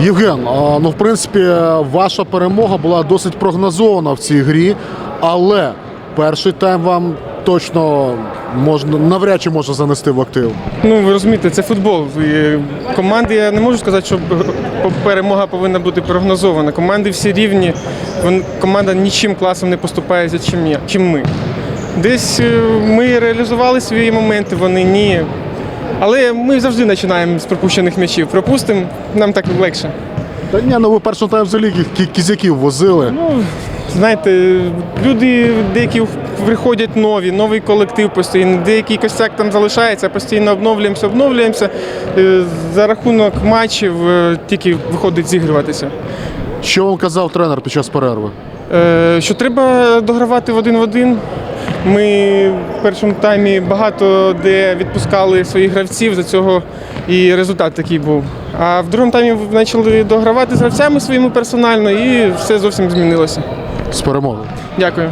Євген, ну в принципі, ваша перемога була досить прогнозована в цій грі, але перший тайм вам точно можна навряд чи може занести в актив. Ну, ви розумієте, це футбол. Команди я не можу сказати, що перемога повинна бути прогнозована. Команди всі рівні. Команда нічим класом не поступається, чим, я, чим ми. Десь е, ми реалізували свої моменти, вони ні. Але ми завжди починаємо з пропущених м'ячів. Пропустимо, нам так легше. Та ні, ну ви перший тайм взагалі кі- кізяків возили. Ну, знаєте, люди деякі приходять нові, новий колектив постійно, деякий костяк там залишається, постійно обновлюємося, обновлюємося. Е, За рахунок матчів е, тільки виходить зігруватися. Що вам казав тренер під час перерви? Е, Що треба догравати в один в один. Ми в першому таймі багато де відпускали своїх гравців, за цього і результат такий був. А в другому таймі почали догравати з гравцями своїми персонально і все зовсім змінилося. З перемогою. Дякую.